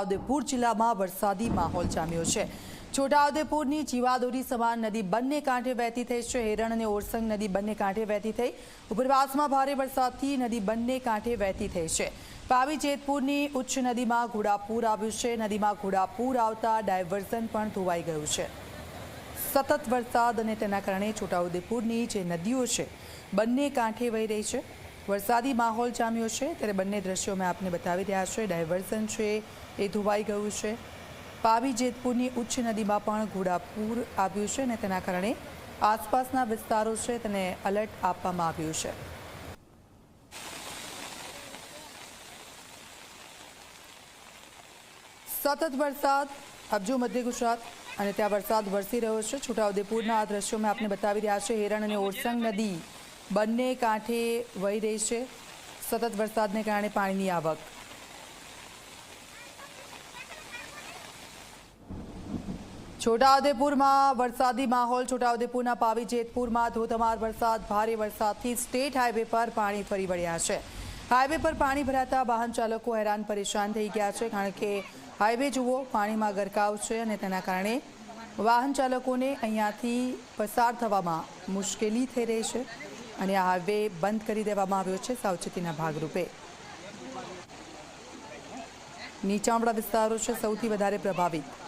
છોટાઉદેપુર જિલ્લામાં વરસાદી માહોલ જામ્યો છે. છોટાઉદેપુરની જીવાદોરી સમાન નદી બંને કાંઠે વહેતી થઈ છે. હેરણ અને ઓરસંગ નદી બંને કાંઠે વહેતી થઈ. ઉપરવાસમાં ભારે વરસાદથી નદી બંને કાંઠે વહેતી થઈ છે. પાવી જેતપુરની ઉચ્ચ નદીમાં ઘોડાપૂર આવ્યું છે. નદીમાં ઘોડાપૂર આવતા ડાયવર્ઝન પણ ધોવાઈ ગયું છે. સતત વરસાદ અને તેના કારણે છોટાઉદેપુરની જે નદીઓ છે, બંને કાંઠે વહી રહી છે. વરસાદી માહોલ જામ્યો છે, ત્યારે બંને દ્રશ્યો મેં આપને બતાવી રહ્યા છે. ડાયવર્ઝન છે, એ ધોવાઈ ગયું છે. પાવી જેતપુરની ઉચ્ચ નદીમાં પણ ઘોડાપૂર આવ્યું છે અને તેના કારણે આસપાસના વિસ્તારો છે તેને અલર્ટ આપવામાં આવ્યું છે. સતત વરસાદ અબજો મધ્ય ગુજરાત અને ત્યાં વરસાદ વરસી રહ્યો છે. છોટાઉદેપુરના આ દ્રશ્યો મેં આપને બતાવી રહ્યા છે. હેરણ અને ઓરસંગ નદી બંને કાંઠે વહી રહી છે. સતત વરસાદને કારણે પાણીની આવક. છોટાઉદેપુરમાં વરસાદી માહોલ, છોટાઉદેપુરના પાવી જેતપુરમાં ધોધમાર વરસાદ, ભારે વરસાદથી સ્ટેટ હાઈવે પર પાણી ફરી વળ્યા છે. હાઈવે પર પાણી ભરાતા વાહન ચાલકો હેરાન પરેશાન થઈ ગયા છે, કારણ કે હાઈવે જુઓ, પાણીમાં ગરકાવ છે અને તેના કારણે વાહન ચાલકોને અહીંયાથી પસાર થવામાં મુશ્કેલી થઈ રહી છે. અને આ હાઈવે બંધ કરી દેવામાં આવ્યો છે સાવચેતીના ભાગરૂપે. નીચાણવાળા વિસ્તારો છે સૌથી વધારે પ્રભાવિત.